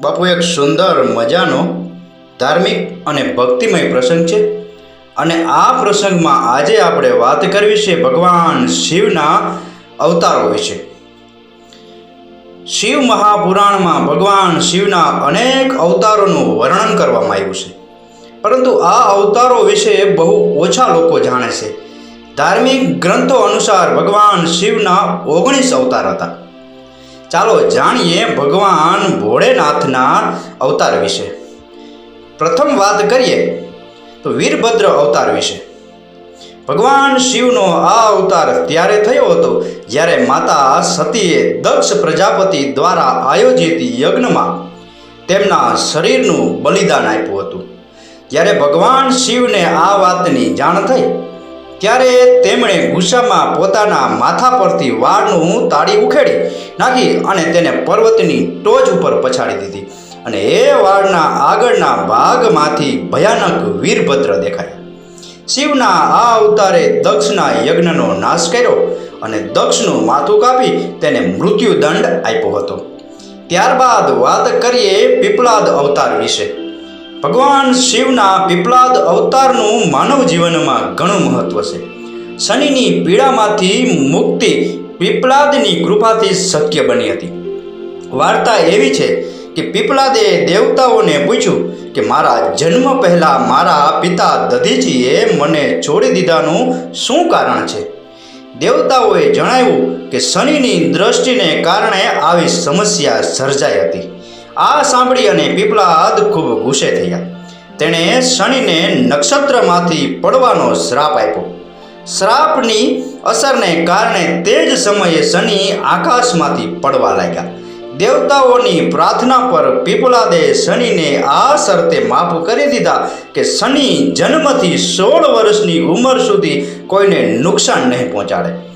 બાપુ, એક સુંદર મજાનો, ધાર્મિક અને ભક્તિમય પ્રસંગ છે. અને આ પ્રસંગમાં આજે આપણે વાત કરવી છે ભગવાન શિવના અવતારો વિશે. શિવ મહાપુરાણમાં ભગવાન શિવના અનેક અવતારોનું વર્ણન કરવામાં આવ્યું છે. પરંતુ આ અવતારો વિશે બહુ ઓછા લોકો જાણે છે. ધાર્મિક ગ્રંથો અનુસાર ભગવાન શિવના ઓગણીસ અવતાર હતા. ચાલો જાણીએ ભગવાન ભોળેનાથના અવતાર વિશે. પ્રથમ વાત કરીએ તો વીરભદ્ર અવતાર વિશે. ભગવાન શિવનો આ અવતાર ત્યારે થયો હતો જ્યારે માતા સતીએ દક્ષ પ્રજાપતિ દ્વારા આયોજિત યજ્ઞમાં તેમના શરીરનું બલિદાન આપ્યું હતું. જ્યારે ભગવાન શિવને આ વાતની જાણ થઈ ત્યારે તેમણે ગુસ્સામાં પોતાના માથા પરથી વાળનું તાળી ઉખેડી નાખી અને તેને પર્વતની ટોચ ઉપર પછાડી દીધી અને એ વાળના આગળના ભાગમાંથી ભયાનક વીરભદ્ર દેખાય. શિવના આ અવતારે દક્ષના યજ્ઞનો નાશ કર્યો અને દક્ષનું માથું કાપી તેને મૃત્યુદંડ આપ્યો હતો. ત્યારબાદ વાત કરીએ પીપળાદ અવતાર વિશે. ભગવાન શિવના પીપળાદ અવતારનું માનવ જીવનમાં ઘણું મહત્વ છે. શનિની પીડામાંથી મુક્તિ પીપળાદની કૃપાથી શક્ય બની હતી. વાર્તા એવી છે કે પીપળાદે દેવતાઓને પૂછ્યું કે મારા જન્મ પહેલાં મારા પિતા દધીજીએ મને છોડી દીધાનું શું કારણ છે? દેવતાઓએ જણાવ્યું કે શનિની દ્રષ્ટિને કારણે આવી સમસ્યા સર્જાઈ હતી. આ સાંભળી અને પીપળાદ ખૂબ ગુસ્સે થયા. તેણે શનિને નક્ષત્રમાંથી પડવાનો શ્રાપ આપ્યો. શ્રાપની અસરને કારણે તે જ સમયે શનિ આકાશમાંથી પડવા લાગ્યા. દેવતાઓની પ્રાર્થના પર પીપળાદે શનિને આ શરતે માફ કરી દીધા કે શનિ જન્મથી સોળ વર્ષની ઉંમર સુધી કોઈને નુકસાન નહીં પહોંચાડે.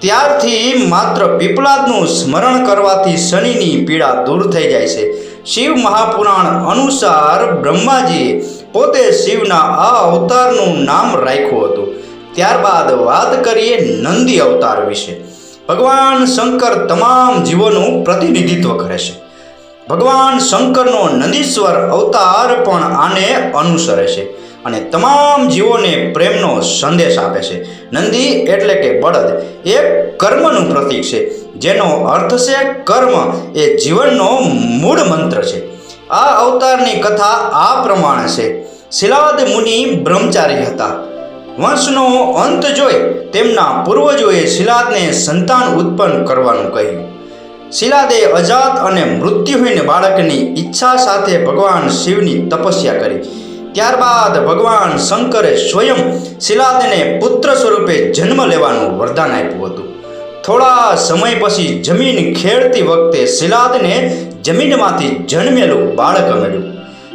ત્યારથી માત્ર પીપળાદનું સ્મરણ કરવાથી શનિની પીડા દૂર થઈ જાય છે. શિવ મહાપુરાણ અનુસાર બ્રહ્માજીએ પોતે શિવના આ અવતારનું નામ રાખ્યું હતું. ત્યારબાદ વાત કરીએ નંદી અવતાર વિશે. ભગવાન શંકર તમામ જીવોનું પ્રતિનિધિત્વ કરે છે. ભગવાન શંકરનો નંદીશ્વર અવતાર પણ આને અનુસરે છે. અને તમામ જીવોને પ્રેમનો સંદેશ આપે છે. નંદી એટલે કે બળદ, એ કર્મનું પ્રતીક છે. જેનો અર્થ છે કર્મ, એ જીવનનો મૂળ મંત્ર છે. આ અવતારની કથા આ પ્રમાણે છે. શિલાદ મુનિ બ્રહ્મચારી હતા. વંશનો અંત જોઈ તેમના પૂર્વજોએ શિલાદને સંતાન ઉત્પન્ન કરવાનું કહ્યું. શિલાદે અજાત અને મૃત્યુહીન બાળકની ઈચ્છા સાથે ભગવાન શિવની તપસ્યા કરી. ત્યારબાદ ભગવાન શંકરે સ્વયં શિલાદને પુત્ર સ્વરૂપે જન્મ લેવાનું વરદાન આપ્યું હતું. થોડા સમય પછી જમીન ખેડતી વખતે શિલાદને જમીનમાંથી જન્મેલું બાળક મળ્યું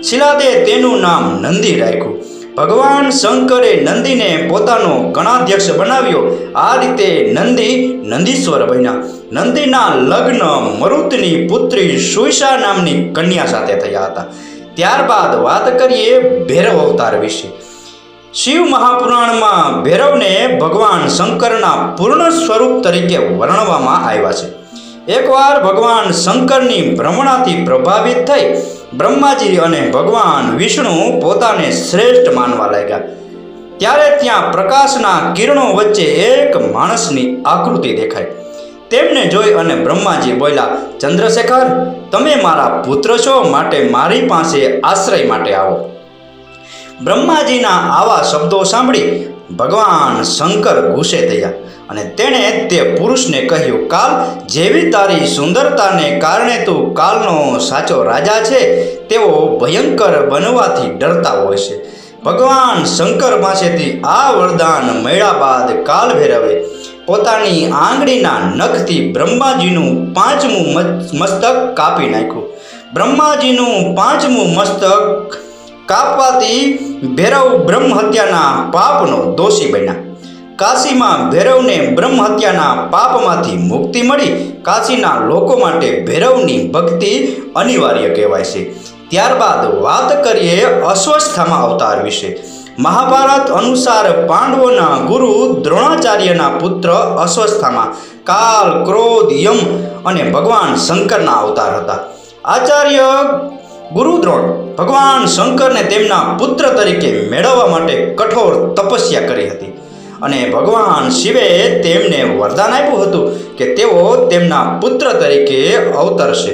શિલાદે તેનું નામ નંદી રાખ્યું. ભગવાન શંકરે નંદીને પોતાનો ગણાધ્યક્ષ બનાવ્યો. આ રીતે નંદી નંદીશ્વર બન્યા. નંદીના લગ્ન મરુતની પુત્રી સુઈશા નામની કન્યા સાથે થયા હતા. ત્યારબાદ વાત કરીએ ભૈરવ અવતાર વિશે. શિવ મહાપુરાણમાં ભૈરવને ભગવાન શંકરના પૂર્ણ સ્વરૂપ તરીકે વર્ણવવામાં આવ્યા છે. એકવાર ભગવાન શંકરની ભ્રમણાથી પ્રભાવિત થઈ બ્રહ્માજી અને ભગવાન વિષ્ણુ પોતાને શ્રેષ્ઠ માનવા લાગ્યા. ત્યારે ત્યાં પ્રકાશના કિરણો વચ્ચે એક માણસની આકૃતિ દેખાય તેમને જોઈ અને બ્રહ્માજી બોલ્યા, ચંદ્રશેખર, તમે મારા પુત્ર છો માટે મારી પાસે આશ્રય માટે આવો. બ્રહ્માજીના આવા શબ્દો સાંભળી ભગવાન શંકર ગુસ્સે થયા અને તેણે તે પુરુષને કહ્યું, કાલ જેવી તારી સુંદરતાને કારણે તું કાલનો સાચો રાજા છે, તેઓ ભયંકર બનવાથી ડરતા હોય છે. ભગવાન શંકર પાસેથી આ વરદાન મળ્યા બાદ કાલ ભૈરવે. પોતાની આંગળીના નખથી બ્રહ્માજીનું પાંચમું મસ્તક કાપી નાખ્યું. બ્રહ્માજીનું પાંચમું મસ્તક કાપવાથી ભૈરવ બ્રહ્મ હત્યાના પાપનો દોષી બન્યા. કાશીમાં ભૈરવને બ્રહ્મ હત્યાના પાપમાંથી મુક્તિ મળી. કાશીના લોકો માટે ભૈરવની ભક્તિ અનિવાર્ય કહેવાય છે. ત્યારબાદ વાત કરીએ અસ્વસ્થામાં અવતાર વિશે. મહાભારત અનુસાર પાંડવોના ગુરુ દ્રોણાચાર્યના પુત્ર અસ્વસ્થામાં કાલ, ક્રોધ, યમ અને ભગવાન શંકરના અવતાર હતા. આચાર્ય ગુરુદ્રોણ ભગવાન શંકરને તેમના પુત્ર તરીકે મેળવવા માટે કઠોર તપસ્યા કરી હતી અને ભગવાન શિવે તેમને વરદાન આપ્યું હતું કે તેઓ તેમના પુત્ર તરીકે અવતરશે.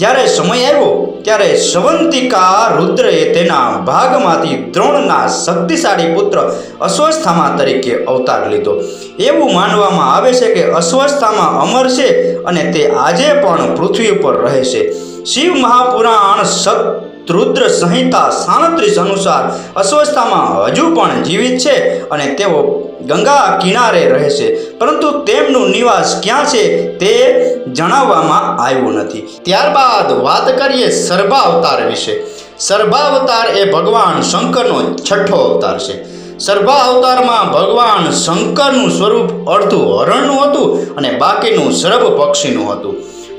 જ્યારે સમય આવ્યો, ત્યારે સવંતિકા રુદ્રએ તેના ભાગમાંથી દ્રોણના શક્તિશાળી પુત્ર અસ્વસ્થામાં તરીકે અવતાર લીધો. એવું માનવામાં આવે છે કે અસ્વસ્થામાં અમર છે અને તે આજે પણ પૃથ્વી ઉપર રહે છે. શિવ મહાપુરાણ રુદ્ર સંહિતા સાડત્રીસ અનુસાર અસ્વસ્થામાં હજુ પણ જીવિત છે અને તેઓ ગંગા કિનારે રહે છે. પરંતુ તેમનું નિવાસ ક્યાં છે તે જણાવવામાં આવ્યું નથી. ત્યારબાદ વાત કરીએ સર્ભા અવતાર વિશે. સર્ભા અવતાર એ ભગવાન શંકરનો છઠ્ઠો અવતાર છે. સર્ભા અવતારમાં ભગવાન શંકરનું સ્વરૂપ અડધું હરણનું હતું અને બાકીનું સર્ભ પક્ષીનું હતું.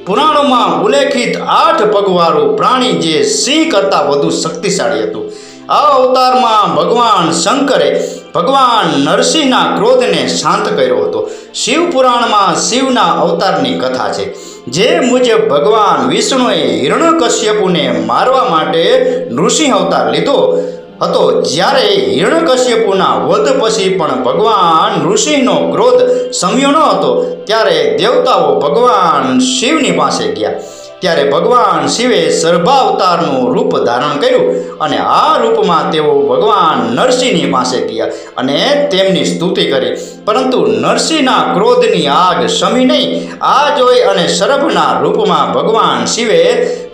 પુરાણોમાં ઉલ્લેખિત આઠ પગવાળું પ્રાણી જે સિંહ કરતાં વધુ શક્તિશાળી હતું. આ અવતારમાં ભગવાન શંકરે ભગવાન નરસિંહના ક્રોધને શાંત કર્યો હતો. શિવ પુરાણમાં શિવના અવતારની કથા છે. જે મુજબ ભગવાન વિષ્ણુએ હિરણ્યકશ્યપુને મારવા માટે નૃસિંહ અવતાર લીધો હતો. જ્યારે હિરણ્યકશ્યપુના વધ પછી પણ ભગવાન ઋષિનો ક્રોધ સમ્યો ન હતો, ત્યારે દેવતાઓ ભગવાન શિવની પાસે ગયા. ત્યારે ભગવાન શિવે સર્ભાવતારનું રૂપ ધારણ કર્યું અને આ રૂપમાં તેઓ ભગવાન નરસિંહની પાસે ગયા અને તેમની સ્તુતિ કરી. પરંતુ નરસિંહના ક્રોધની આગ શમી નહીં. આ જોઈ અને સરભના રૂપમાં ભગવાન શિવે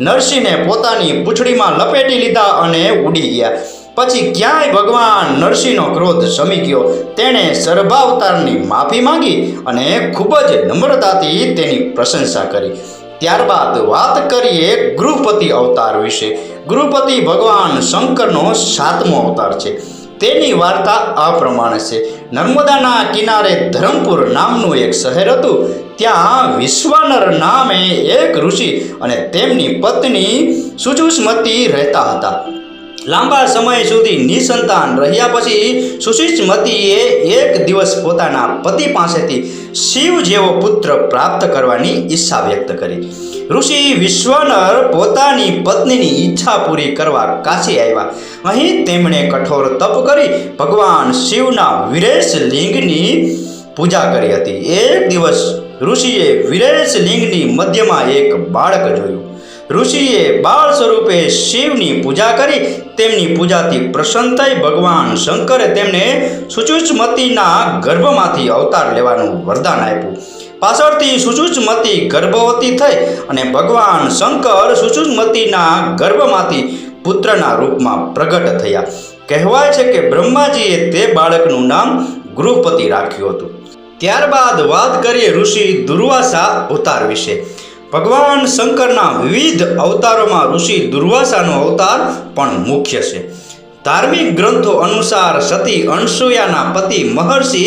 નરસિંહને પોતાની પૂંછડીમાં લપેટી લીધા અને ઉડી ગયા. પછી ક્યાંય ભગવાન નરસિંહનો ક્રોધ શમી ગયો. તેણે સર્ભાવતારની માફી માંગી અને ખૂબ જ નમ્રતાથી તેની પ્રશંસા કરી. ત્યારબાદ વાત કરીએ ગૃહપતિ અવતાર વિશે. ગૃહપતિ ભગવાન શંકરનો સાતમો અવતાર છે. તેની વાર્તા આ પ્રમાણે છે. નર્મદાના કિનારે ધરમપુર નામનું એક શહેર હતું. ત્યાં વિશ્વાનર નામે એક ઋષિ અને તેમની પત્ની સુજુસ્મતી રહેતા હતા. લાંબા સમય સુધી નિસંતાન રહ્યા પછી સુશીષમતીએ એક દિવસ પોતાના પતિ પાસેથી શિવ જેવો પુત્ર પ્રાપ્ત કરવાની ઈચ્છા વ્યક્ત કરી. ઋષિ વિશ્વનર પોતાની પત્નીની ઈચ્છા પૂરી કરવા કાશી આવ્યા. અહીં તેમણે કઠોર તપ કરી ભગવાન શિવના વિરેશ લિંગની પૂજા કરી હતી. એક દિવસ ઋષિએ વિરેશ લિંગની મધ્યમાં એક બાળક જોયું. ઋષિએ બાળ સ્વરૂપે શિવની પૂજા કરી, તેમની પૂજાથી પ્રસન્ન થઈ ભગવાન શંકરે તેમને સુચુચમતીના ગર્ભમાંથી અવતાર લેવાનું વરદાન આપ્યું. પાછળથી સુચુચમતી ગર્ભવતી થઈ અને ભગવાન શંકર સુચુચમતીના ગર્ભમાંથી પુત્રના રૂપમાં પ્રગટ થયા. કહેવાય છે કે બ્રહ્માજીએ તે બાળકનું નામ ગૃહપતિ રાખ્યું હતું. ત્યારબાદ વાત કરીએ ઋષિ દુર્વાસા અવતાર વિશે. ભગવાન શંકરના વિવિધ અવતારોમાં ઋષિ દુર્વાસાનો અવતાર પણ મુખ્ય છે. ધાર્મિક ગ્રંથો અનુસાર સતી અણસુયાના પતિ મહર્ષિ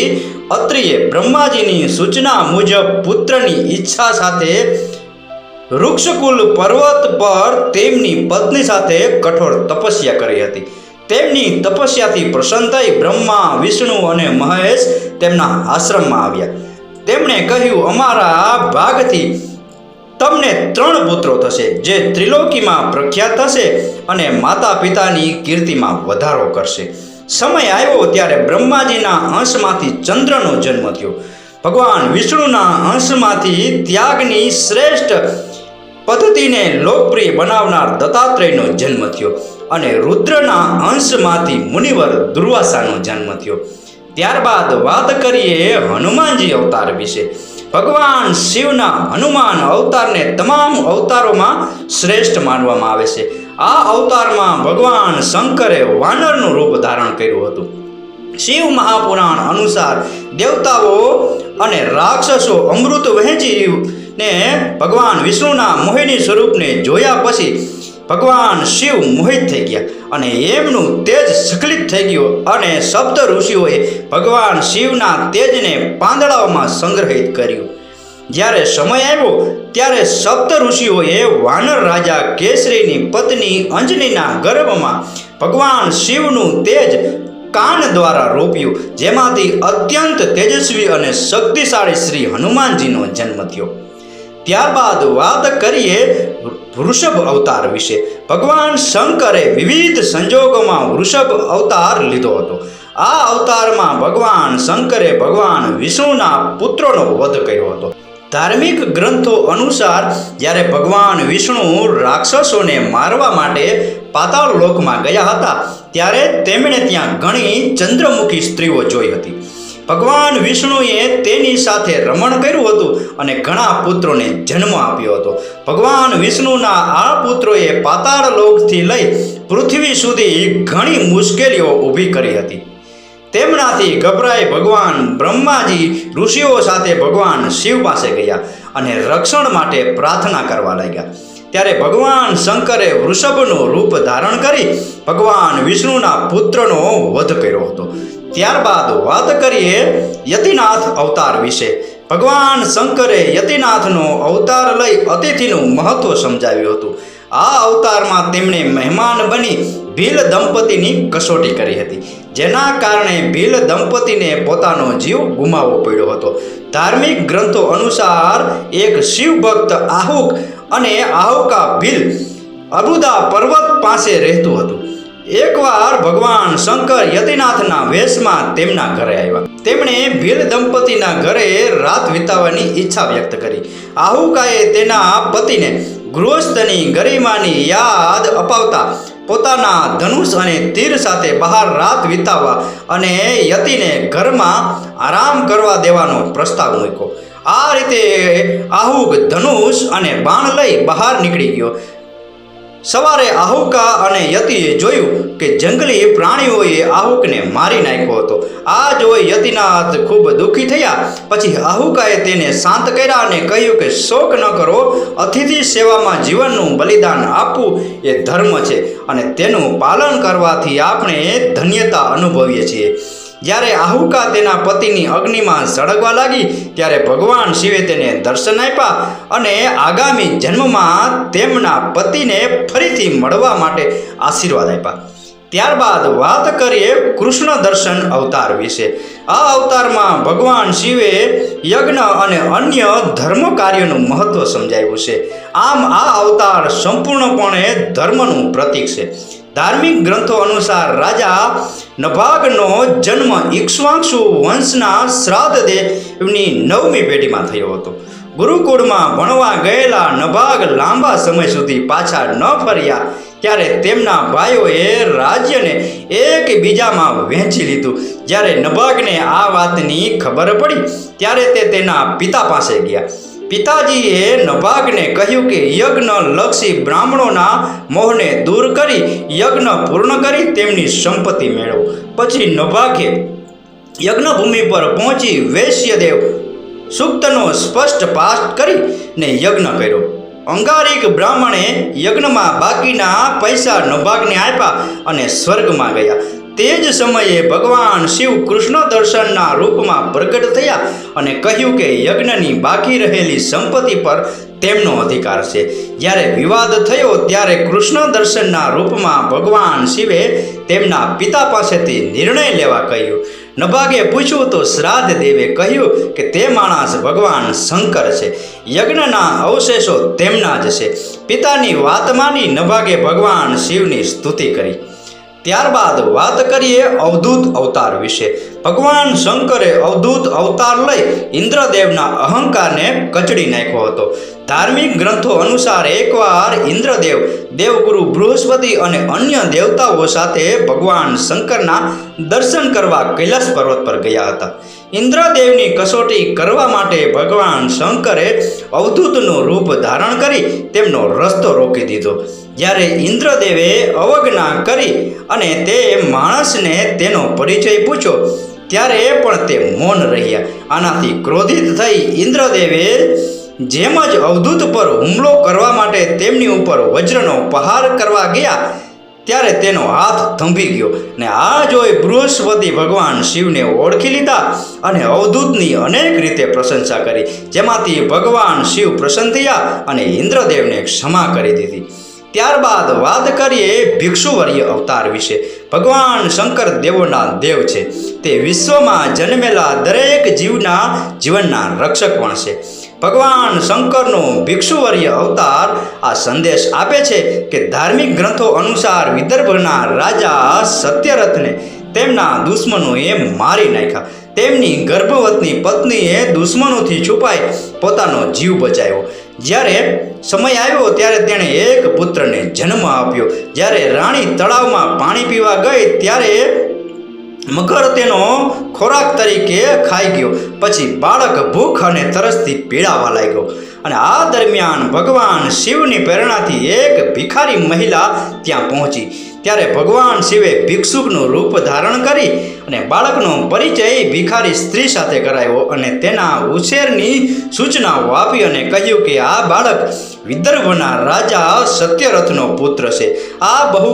અત્રિએ બ્રહ્માજીની સૂચના મુજબ પુત્રની ઈચ્છા સાથે વૃક્ષકુલ પર્વત પર તેમની પત્ની સાથે કઠોર તપસ્યા કરી હતી. તેમની તપસ્યાથી પ્રસન્ન થઈ બ્રહ્મા, વિષ્ણુ અને મહેશ તેમના આશ્રમમાં આવ્યા. તેમણે કહ્યું, અમારા ભાગથી તમને ત્રણ પુત્રો થશે, જે ત્રિલોકીમાં પ્રખ્યાત થશે અને માતા પિતાની કીર્તિમાં વધારો કરશે. સમય આવ્યો ત્યારે બ્રહ્માજીના અંશમાંથી ચંદ્રનો જન્મ થયો. ભગવાન વિષ્ણુના અંશમાંથી ત્યાગની શ્રેષ્ઠ પદ્ધતિને લોકપ્રિય બનાવનાર દત્તાત્રેયનો જન્મ થયો અને રુદ્રના અંશમાંથી મુનિવર દુર્વાસાનો જન્મ થયો. ત્યારબાદ વાત કરીએ હનુમાનજી અવતાર વિશે. ભગવાન શિવના હનુમાન અવતારને તમામ અવતારોમાં શ્રેષ્ઠ માનવામાં આવે છે. આ અવતારમાં ભગવાન શંકરે વાનરનું રૂપ ધારણ કર્યું હતું. શિવ મહાપુરાણ અનુસાર દેવતાઓ અને રાક્ષસો અમૃત વહેંચીને ભગવાન વિષ્ણુના મોહિની સ્વરૂપને જોયા પછી ભગવાન શિવ મોહિત થઈ ગયા અને એમનું તેજ સકલિત થઈ ગયું અને સપ્ત ઋષિઓએ ભગવાન શિવના તેજને પાંદડાઓમાં સંગ્રહિત કર્યું. જ્યારે સમય આવ્યો, ત્યારે સપ્ત ઋષિઓએ વાનર રાજા કેસરીની પત્ની અંજનીના ગર્ભમાં ભગવાન શિવનું તેજ કાન દ્વારા રોપ્યું, જેમાંથી અત્યંત તેજસ્વી અને શક્તિશાળી શ્રી હનુમાનજીનો જન્મ થયો. ત્યારબાદ વાત કરીએ વૃષભ અવતાર વિશે. ભગવાન શંકરે વિવિધ સંજોગોમાં વૃષભ અવતાર લીધો હતો. આ અવતારમાં ભગવાન શંકરે ભગવાન વિષ્ણુના પુત્રોનો વધ કર્યો હતો. ધાર્મિક ગ્રંથો અનુસાર, જ્યારે ભગવાન વિષ્ણુ રાક્ષસોને મારવા માટે પાતાળ લોકમાં ગયા હતા, ત્યારે તેમણે ત્યાં ઘણી ચંદ્રમુખી સ્ત્રીઓ જોઈ હતી. ભગવાન વિષ્ણુએ તેની સાથે રમણ કર્યું હતું અને ઘણા પુત્રોને જન્મ આપ્યો હતો. ભગવાન વિષ્ણુના આ પુત્રોએ પાતાળ લોકથી લઈ પૃથ્વી સુધી ઘણી મુશ્કેલીઓ ઊભી કરી હતી. તેમનાથી ગભરાઈ ભગવાન બ્રહ્માજી ઋષિઓ સાથે ભગવાન શિવ પાસે ગયા અને રક્ષણ માટે પ્રાર્થના કરવા લાગ્યા. ત્યારે ભગવાન શંકરે વૃષભનું રૂપ ધારણ કરી ભગવાન વિષ્ણુના પુત્રનો વધ કર્યો હતો. ત્યારબાદ વાત કરીએ યતિનાથ અવતાર વિશે. ભગવાન શંકરે યતિનાથનો અવતાર લઈ અતિથિનું મહત્વ સમજાવ્યું હતું. આ અવતારમાં તેમણે મહેમાન બની ભીલ દંપતીની કસોટી કરી હતી. જેના કારણે ભીલ દંપતીને પોતાનો જીવ ગુમાવવો પડ્યો હતો. ધાર્મિક ગ્રંથો અનુસાર એક શિવ ભક્ત આહુક અને આહુકા ભીલ અબુદા પર્વત પાસે રહેતું હતું. એકવાર ભગવાન શંકર યતિનાથના વેશમાં તેમના ઘરે આવ્યા. તેમણે ભીલ દંપતીના ઘરે રાત વિતાવવાની ઈચ્છા વ્યક્ત કરી. આહુકાએ તેના પતિને ગૃહસ્થની ગરિમાની યાદ અપાવતા પોતાના ધનુષ અને તીર સાથે બહાર રાત વિતાવવા અને યતિને ઘરમાં આરામ કરવા દેવાનો પ્રસ્તાવ મૂક્યો. આ રીતે આહુક ધનુષ અને બાણ લઈ બહાર નીકળી ગયો. સવારે આહુકા અને યતિએ જોયું કે જંગલી પ્રાણીઓએ આહુકને મારી નાખ્યો હતો. આ જોઈ યતિનાથ ખૂબ દુઃખી થયા. પછી આહુકાએ તેને શાંત કર્યા અને કહ્યું કે શોક ન કરો, અતિથિ સેવામાં જીવનનું બલિદાન આપવું એ ધર્મ છે અને તેનું પાલન કરવાથી આપણે ધન્યતા અનુભવીએ છીએ. જ્યારે આહુકા તેના પતિની અગ્નિમાં સળગવા લાગી, ત્યારે ભગવાન શિવે તેને દર્શન આપ્યા અને આગામી જન્મમાં તેમના પતિને ફરીથી મળવા માટે આશીર્વાદ આપ્યા. ત્યારબાદ વાત કરીએ કૃષ્ણ દર્શન અવતાર વિશે. આ અવતારમાં ભગવાન શિવે યજ્ઞ અને અન્ય ધર્મ કાર્યનું મહત્વ સમજાવ્યું છે. આમ આ અવતાર સંપૂર્ણપણે ધર્મનું પ્રતીક છે. ધાર્મિક ગ્રંથો અનુસાર રાજા નભાગનો જન્મ ઇક્ષ્વાંશુ વંશના શ્રાદ્ધ દેવની નવમી પેઢીમાં થયો હતો. ગુરુકુળમાં ભણવા ગયેલા નભાગ લાંબા સમય સુધી પાછા ન ફર્યા. ત્યારે તેમના ભાઈઓએ રાજ્યને એકબીજામાં વહેંચી લીધું. જ્યારે નભાગને આ વાતની ખબર પડી, ત્યારે તે તેના પિતા પાસે ગયા. પિતાજીએ નભાગને કહ્યું કે યજ્ઞ લક્ષી બ્રાહ્મણોના મોહને દૂર કરી યજ્ઞ પૂર્ણ કરી તેમની સંપત્તિ મેળવો. પછી નભાગે યજ્ઞભૂમિ પર પહોંચી વૈશ્યદેવ સૂક્તનો સ્પષ્ટ પાઠ કરી ને યજ્ઞ કર્યો. અંગારિક બ્રાહ્મણે યજ્ઞમાં બાકીના પૈસા નભાગને આપ્યા અને સ્વર્ગમાં ગયા. તે જ સમયે ભગવાન શિવ કૃષ્ણ દર્શનના રૂપમાં પ્રગટ થયા અને કહ્યું કે યજ્ઞની બાકી રહેલી સંપત્તિ પર તેમનો અધિકાર છે. જ્યારે વિવાદ થયો ત્યારે કૃષ્ણ દર્શનના રૂપમાં ભગવાન શિવે તેમના પિતા પાસેથી નિર્ણય લેવા કહ્યું. નભાગે પૂછ્યું તો શ્રાદ્ધ દેવે કહ્યું કે તે માણસ ભગવાન શંકર છે. યજ્ઞના અવશેષો તેમના જ છે. પિતાની વાત માની નભાગે ભગવાન શિવની સ્તુતિ કરી. ત્યારબાદ વાત કરીએ અવધૂત અવતાર વિશે. ભગવાન શંકરે અવધૂત અવતાર લઈ ઇન્દ્રદેવના અહંકારને કચડી નાખ્યો હતો. ધાર્મિક ગ્રંથો અનુસાર એકવાર ઇન્દ્રદેવ દેવગુરુ બૃહસ્પતિ અને અન્ય દેવતાઓ સાથે ભગવાન શંકરના દર્શન કરવા કૈલાસ પર્વત પર ગયા હતા. ઇન્દ્રદેવની કસોટી કરવા માટે ભગવાન શંકરે અવધૂતનું રૂપ ધારણ કરી તેમનો રસ્તો રોકી દીધો. જ્યારે ઇન્દ્રદેવે અવજ્ઞા કરી અને તે માણસને તેનો પરિચય પૂછ્યો, ત્યારે પણ તે મૌન રહ્યા. આનાથી ક્રોધિત થઈ ઇન્દ્રદેવે જેમ જ અવધૂત પર હુમલો કરવા માટે તેમની ઉપર વજ્રનો પહાર કરવા ગયા, ત્યારે તેનો હાથ થંભી ગયો ને આ જોઈ બૃહસ્પતિ ભગવાન શિવને ઓળખી લીધા અને અવધૂતની અનેક રીતે પ્રશંસા કરી, જેમાંથી ભગવાન શિવ પ્રસન્ન થયા અને ઇન્દ્રદેવને ક્ષમા કરી દીધી. ત્યારબાદ વાત કરીએ ભિક્ષુવર્ય અવતાર વિશે. ભગવાન શંકર દેવોના દેવ છે. તે વિશ્વમાં જન્મેલા દરેક જીવના જીવનના રક્ષક પણ છે. ભગવાન શંકરનો ભિક્ષુવર્ય અવતાર આ સંદેશ આપે છે કે ધાર્મિક ગ્રંથો અનુસાર વિદર્ભના રાજા સત્યરથને તેમના દુશ્મનોએ મારી નાખ્યા. તેમની ગર્ભવતની પત્નીએ દુશ્મનોથી છુપાઈ પોતાનો જીવ બચાવ્યો. જ્યારે સમય આવ્યો ત્યારે તેણે એક પુત્રને જન્મ આપ્યો. જ્યારે રાણી તળાવમાં પાણી પીવા ગઈ ત્યારે મગર તેનો ખોરાક તરીકે ખાઈ ગયો. પછી બાળક ભૂખ અને તરસથી પીડાવા લાગ્યો. અને આ દરમિયાન ભગવાન શિવની પ્રેરણાથી એક ભિખારી મહિલા ત્યાં પહોંચી. ત્યારે ભગવાન શિવે ભિક્ષુકનું રૂપ ધારણ કરી અને બાળકનો પરિચય ભિખારી સ્ત્રી સાથે કરાયો અને તેના ઉછેરની સૂચનાઓ આપી અને કહ્યું કે આ બાળક વિદર્ભના રાજા સત્યરથનો પુત્ર છે. આ બહુ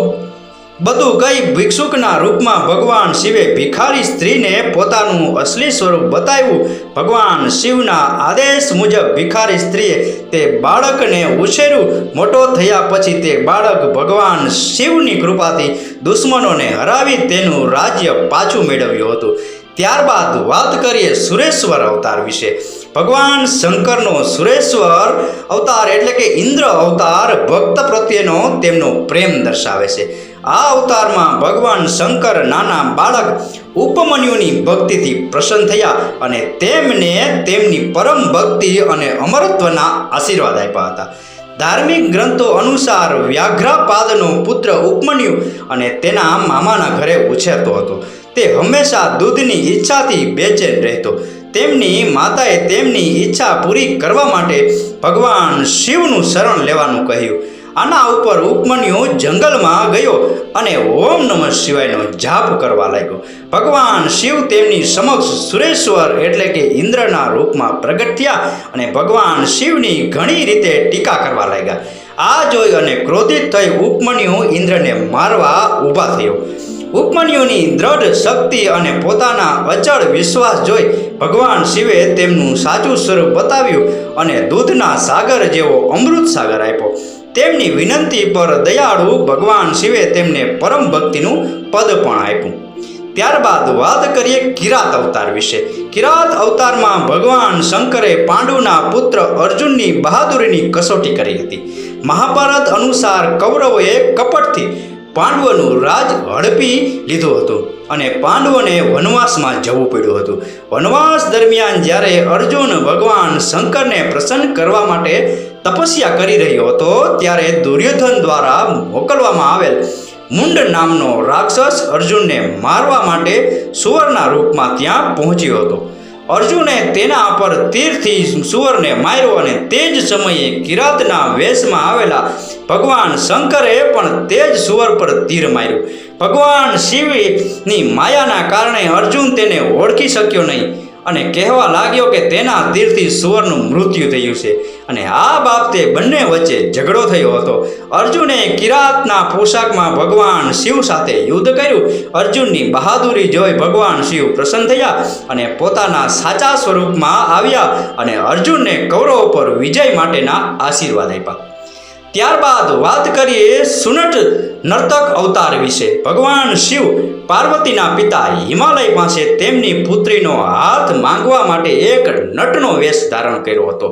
બધું કઈ ભિક્ષુકના રૂપમાં ભગવાન શિવે ભિખારી સ્ત્રીને પોતાનું અસલી સ્વરૂપ બતાવ્યું. ભગવાન શિવના આદેશ મુજબ ભિખારી સ્ત્રીએ તે બાળકને ઉછેર્યું. મોટો થયા પછી તે બાળક ભગવાન શિવની કૃપાથી દુશ્મનોને હરાવી તેનું રાજ્ય પાછું મેળવ્યું હતું. ત્યારબાદ વાત કરીએ સુરેશ્વર અવતાર વિશે. ભગવાન શંકરનો સુરેશ્વર અવતાર એટલે કે ઇન્દ્ર અવતાર ભક્ત પ્રત્યેનો તેમનો પ્રેમ દર્શાવે છે. આ અવતારમાં ભગવાન શંકર નાના બાળક ઉપમન્યુની ભક્તિથી પ્રસન્ન થયા અને તેમને તેમની પરમ ભક્તિ અને અમરત્વના આશીર્વાદ આપ્યા હતા. ધાર્મિક ગ્રંથો અનુસાર વ્યાઘ્રાપાદનો પુત્ર ઉપમન્યુ અને તેના મામાના ઘરે ઉછેરતો હતો. તે હંમેશા દૂધની ઈચ્છાથી બેચેન રહેતો. તેમની માતાએ તેમની ઈચ્છા પૂરી કરવા માટે ભગવાન શિવનું શરણ લેવાનું કહ્યું. આના ઉપર ઉપમન્યુ જંગલમાં ગયો અને ઓમ નમઃ શિવાયનો જાપ કરવા લાગ્યો. ભગવાન શિવ તેમની સમક્ષ સુરેશ્વર એટલે કે ઇન્દ્રના રૂપમાં પ્રગટ થયા અને ભગવાન શિવની ઘણી રીતે ટીકા કરવા લાગ્યા. આ જોઈ અને ક્રોધિત થઈ ઉપમન્યુ ઇન્દ્રને મારવા ઊભા થયો. ઉપમન્યુની દ્રઢ શક્તિ અને પોતાના અચળ વિશ્વાસ જોઈ ભગવાન શિવે તેમનું સાચું સ્વરૂપ બતાવ્યું અને દૂધના સાગર જેવો અમૃત સાગર આપ્યો. તેમની વિનંતી પર દયાળુ ભગવાન શિવે તેમને પરમ ભક્તિનું પદ પણ આપ્યું. ત્યારબાદ વાત કરીએ કિરાત અવતાર વિશે. કિરાત અવતારમાં ભગવાન શંકરે પાંડુના પુત્ર અર્જુનની બહાદુરીની કસોટી કરી હતી. મહાભારત અનુસાર કૌરવોએ કપટથી પાંડવોનું રાજ હડપી લીધું હતું અને પાંડવોને વનવાસમાં જવું પડ્યું હતું. વનવાસ દરમિયાન જ્યારે અર્જુન ભગવાન શંકરને પ્રસન્ન કરવા માટે તપસ્યા કરી રહ્યો હતો ત્યારે દુર્યોધન દ્વારા મોકલવામાં આવેલ મુંડ નામનો રાક્ષસ અર્જુનને મારવા માટે સુવરના રૂપમાં ત્યાં પહોંચ્યો હતો. અર્જુને તેના પર તીરથી સુવરને માર્યો અને તે જ સમયે કિરાતના વેશમાં આવેલા ભગવાન શંકરે પણ તે જ સુવર પર તીર માર્યું. ભગવાન શિવની માયાના કારણે અર્જુન તેને ઓળખી શક્યો નહીં અને કહેવા લાગ્યો કે તેના તીરથી સુવરનું મૃત્યુ થયું છે. અને આ બાબતે બંને વચ્ચે ઝઘડો થયો હતો. અર્જુને કિરાતના પોશાકમાં ભગવાન શિવ સાથે યુદ્ધ કર્યું. અર્જુનની બહાદુરી જોઈ ભગવાન શિવ પ્રસન્ન થયા અને પોતાના સાચા સ્વરૂપમાં આવ્યા અને અર્જુનને કૌરવ પર વિજય માટેના આશીર્વાદ આપ્યા. ત્યારબાદ વાત કરીએ સુનટ નર્તક અવતાર વિશે. ભગવાન શિવ પાર્વતીના પિતા હિમાલય પાસે તેમની પુત્રીનો હાથ માંગવા માટે એક નટનો વેશ ધારણ કર્યો હતો.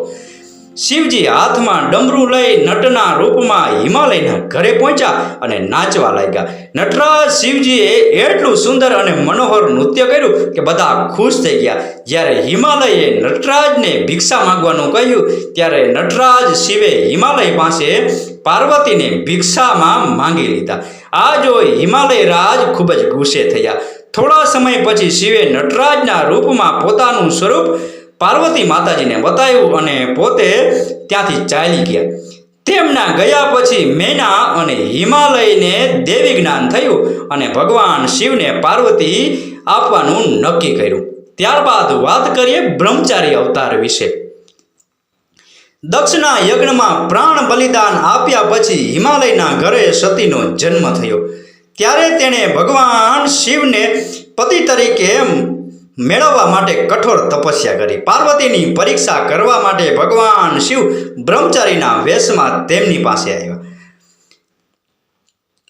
શિવજી હાથમાં ડમરું લઈ નટના રૂપમાં હિમાલયના ઘરે પહોંચ્યા અને નાચવા લાગ્યા. નટરાજ શિવજીએ એટલું સુંદર અને મનોહર નૃત્ય કર્યું કે બધા ખુશ થઈ ગયા. જ્યારે હિમાલયે નટરાજને ભિક્ષા માંગવાનું કહ્યું, ત્યારે નટરાજ શિવે હિમાલય પાસે પાર્વતીને ભિક્ષામાં માંગી લીધા. આ જોઈ હિમાલય રાજ ખૂબ જ ગુસ્સે થયા. થોડા સમય પછી શિવે નટરાજના રૂપમાં પોતાનું સ્વરૂપ પાર્વતી માતાજીને બતાવ્યું અને પોતે ત્યાંથી ચાલી ગયા. તેમના ગયા પછી મેના અને હિમાલયને દેવી જ્ઞાન થયું અને ભગવાન શિવને પાર્વતી આપવાનું નક્કી કર્યું. ત્યારબાદ વાત કરીએ બ્રહ્મચારી અવતાર વિશે. દક્ષના યજ્ઞમાં પ્રાણ બલિદાન આપ્યા પછી હિમાલયના ઘરે સતીનો જન્મ થયો. ત્યારે તેણે ભગવાન શિવને પતિ તરીકે મેળવવા માટે કઠોર તપસ્યા કરી. પાર્વતીની પરીક્ષા કરવા માટે ભગવાન શિવ બ્રહ્મચારીના વેશમાં તેમની પાસે આવ્યા.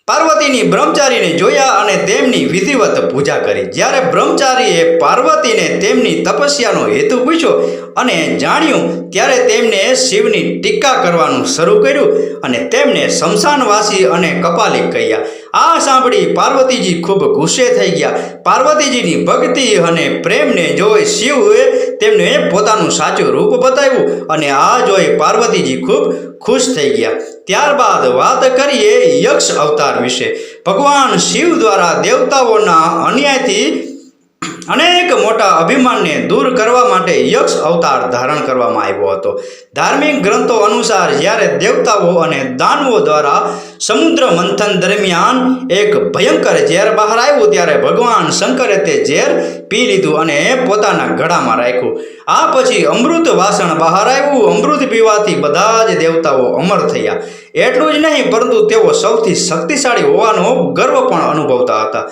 પાર્વતીની બ્રહ્મચારીને જોયા અને તેમની વિધિવત પૂજા કરી. જ્યારે બ્રહ્મચારીએ પાર્વતીને તેમની તપસ્યાનો હેતુ પૂછ્યો અને જાણ્યું, ત્યારે તેમને શિવની ટીકા કરવાનું શરૂ કર્યું અને તેમને શમશાનવાસી અને કપાલિક કહ્યા. આ સાંભળી પાર્વતીજી ખૂબ ગુસ્સે થઈ ગયા. પાર્વતીજીની ભક્તિ અને પ્રેમને જોઈ શિવે તેમને પોતાનું સાચું રૂપ બતાવ્યું અને આ જોઈ પાર્વતીજી ખૂબ ખુશ થઈ ગયા. ત્યારબાદ વાત કરીએ યક્ષ અવતાર વિશે. ભગવાન શિવ દ્વારા દેવતાઓના અન્યાયથી અનેક મોટા અભિમાનને દૂર કરવા માટે યક્ષ અવતાર ધારણ કરવામાં આવ્યો હતો. ધાર્મિક ગ્રંથો અનુસાર જ્યારે દેવતાઓ અને દાનવો દ્વારા સમુદ્ર મંથન દરમિયાન એક ભયંકર ઝેર બહાર આવ્યું ત્યારે ભગવાન શંકરે તે ઝેર પી લીધું અને પોતાના ગળામાં રાખ્યું. આ પછી અમૃત વાસણ બહાર આવ્યું. અમૃત પીવાથી બધા જ દેવતાઓ અમર થયા. એટલું જ નહીં, પરંતુ તેઓ સૌથી શક્તિશાળી હોવાનો ગર્વ પણ અનુભવતા હતા.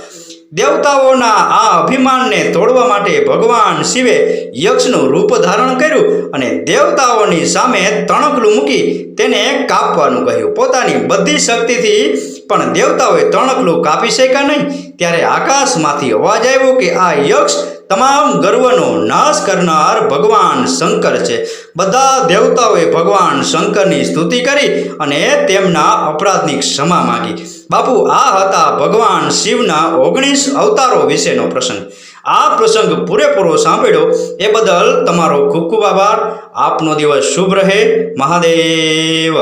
દેવતાઓના આ અભિમાનને તોડવા માટે ભગવાન શિવે યક્ષનું રૂપ ધારણ કર્યું અને દેવતાઓની સામે તણકલું મૂકી તેને કાપવાનું કહ્યું. પોતાની બધી શક્તિથી પણ દેવતાઓએ તણકલું કાપી શક્યા નહીં. ત્યારે આકાશમાંથી અવાજ આવ્યો કે આ યક્ષ તમામ ગર્વનો નાશ કરનાર ભગવાન શંકર છે. બધા દેવતાઓએ ભગવાન શંકરની સ્તુતિ કરી અને તેમના અપરાધની ક્ષમા માંગી. બાપુ, આ હતા ભગવાન શિવના ઓગણીસ અવતારો વિશેનો પ્રસંગ. આ પ્રસંગ પૂરેપૂરો સાંભળ્યો. એ બદલ તમારો ખૂબ ખૂબ આભાર. આપનો દિવસ શુભ રહે. મહાદેવ.